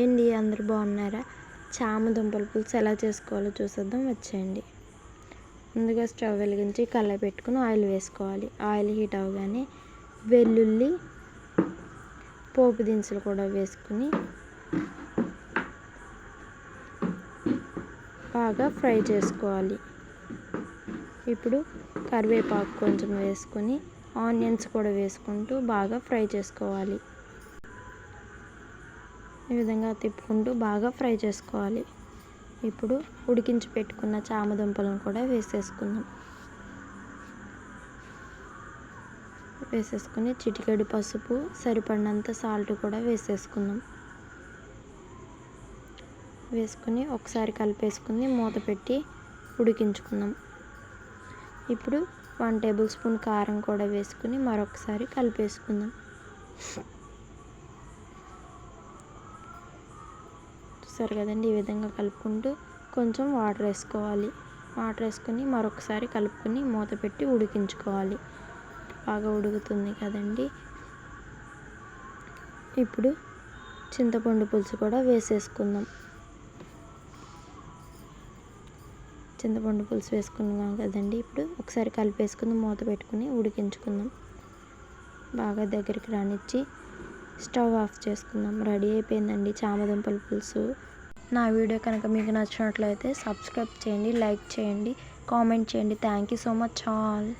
Hi అండి అందరు బాగున్నారా? చామ దుంపల పులుసు ఎలా చేసుకోవాలో చూసేద్దాం వచ్చేయండి. ముందుగా స్టవ్ వెలిగించి కళ్ళ పెట్టుకుని ఆయిల్ వేసుకోవాలి. ఆయిల్ హీట్ అవగానే వెల్లుల్లి పోపు దినుసులు కూడా వేసుకుని బాగా ఫ్రై చేసుకోవాలి. ఇప్పుడు కరివేపాకు కొంచెం వేసుకొని ఆనియన్స్ కూడా వేసుకుంటూ బాగా ఫ్రై చేసుకోవాలి. ఈ విధంగా తిప్పుకుంటూ బాగా ఫ్రై చేసుకోవాలి. ఇప్పుడు ఉడికించి పెట్టుకున్న చామ దుంపలను కూడా వేసేసుకుందాం. వేసేసుకుని చిటికెడు పసుపు సరిపడినంత సాల్ట్ కూడా వేసేసుకుందాం. వేసుకుని ఒకసారి కలిపేసుకుని మూత పెట్టి ఉడికించుకుందాం. ఇప్పుడు వన్ టేబుల్ స్పూన్ కారం కూడా వేసుకుని మరొకసారి కలిపేసుకుందాం. చూసారు కదండి ఈ విధంగా కలుపుకుంటూ కొంచెం వాటర్ వేసుకోవాలి. వాటర్ వేసుకొని మరొకసారి కలుపుకొని మూత పెట్టి ఉడికించుకోవాలి. బాగా ఉడుకుతుంది కదండి. ఇప్పుడు చింతపండు పులుసు కూడా వేసేసుకుందాం. చింతపండు పులుసు వేసుకున్నాం కదండి. ఇప్పుడు ఒకసారి కలిపేసుకుని మూత పెట్టుకుని ఉడికించుకుందాం. బాగా దగ్గరికి రానిచ్చి స్టవ్ ఆఫ్ చేసుకుందాం. రెడీ అయిపోయిందండి చామదుంపల పులుసు. నా వీడియో కనుక మీకు నచ్చినట్లయితే సబ్స్క్రైబ్ చేయండి లైక్ చేయండి కామెంట్ చేయండి. Thank you so much all.